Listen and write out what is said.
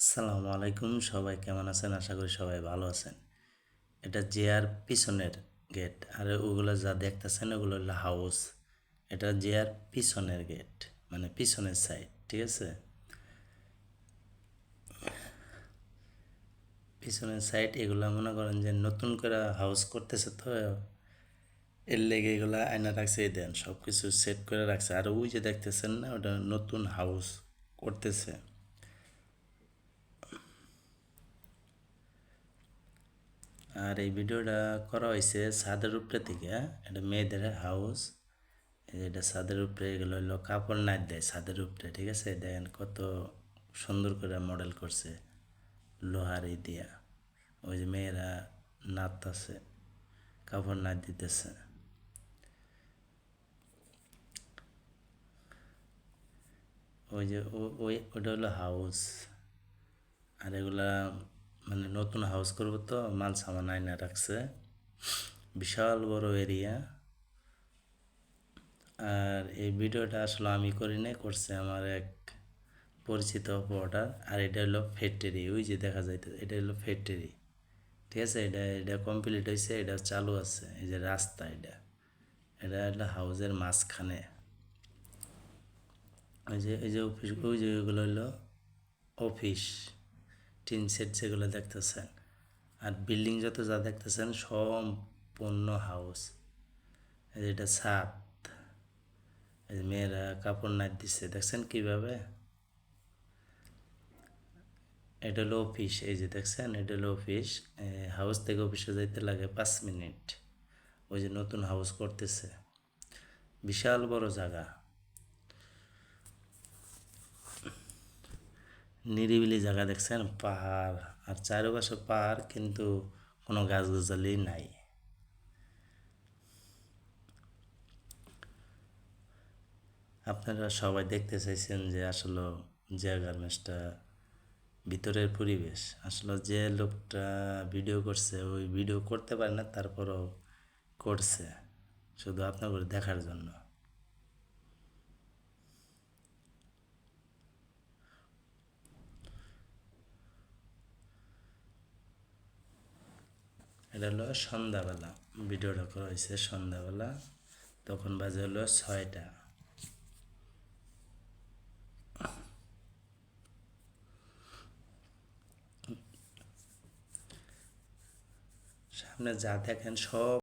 আসসালামু আলাইকুম, সবাই কেমন আছেন? আশা করি সবাই ভালো আছেন। এটা জেয়ার পিছনের গেট আর ওগুলো যা দেখতেছেন ওগুলো হলো হাউস এটা জেয়ার পিছনের গেট মানে পিছনের সাইড ঠিক আছে? পিছনের সাইড এগুলো মনে করেন যে নতুন করে হাউস করতেছে তো, এর লেগে এগুলো আয়না রাখছে দেন সব কিছু সেট করে রাখছে। আর ওই যে দেখতেছেন না, ওটা নতুন হাউস করতেছে। আর এই ভিডিওটা করা হয়েছে ছাদের উপরে থেকে হ্যাঁ? এটা মেয়েদের হাউস এটা ছাদের উপরে, এগুলো হলো কাপড় নাচ দেয় ছাদের উপরে, ঠিক আছে? দেখেন কত সুন্দর করে মডেল করছে লোহার এই দিয়া। ওই যে মেয়েরা নাচতেছে কাপড় নাচ দিতেছে। ওই যে ওই ওটা হলো হাউস আর এগুলা মানে নতুন হাউস করব তো মাল সামান আয়না রাখছে। বিশাল বড় এরিয়া আর এই ভিডিওটা আসলে আমি করি নাই, করছে আমার এক পরিচিত অপারেটার আর এটা হলো ফ্যাক্টরি ওই যে দেখা যাইতে, এটা হলো ফ্যাক্টরি ঠিক আছে? এটা এটা কমপ্লিট হয়েছে এটা চালু আছে, এই যে রাস্তা এটা। এটা হলো হাউসের মাঝখানে। ওই যে, এই যে অফিস ওই যে ওইগুলো হলো অফিস টিন সেট যেগুলো দেখতেছেন। আর বিল্ডিং যত যা দেখতেছেন সম্পূর্ণ হাউস। এটা ছাদ। মেয়েরা কাপড় নাচ দিচ্ছে দেখছেন কীভাবে? এটা হলো অফিস, এই যে দেখছেন, এটা হলো অফিস। হাউস থেকে অফিসে যাইতে লাগে পাঁচ মিনিট। ওই যে নতুন হাউস করতেছে। বিশাল বড় জায়গা। নিরিবিলি জায়গা দেখছেন? পাহাড়। আর চারপাশে পাহাড়, কিন্তু কোনো গাছগাছালি নাই। আপনারা সবাই দেখতে চাইছেন যে আসলে যে গার্মেন্টসটা ভিতরের পরিবেশ। আসলে যে লোকটা ভিডিও করছে, ওই ভিডিও করতে পারে না, তারপরও করছে। শুধু আপনাদের দেখার জন্য। এটা হলো সন্ধ্যাবেলা। ভিডিওটা করা হয়েছে সন্ধ্যাবেলা। তখন বাজে হলো ছয়টা। সামনে যা দেখেন সব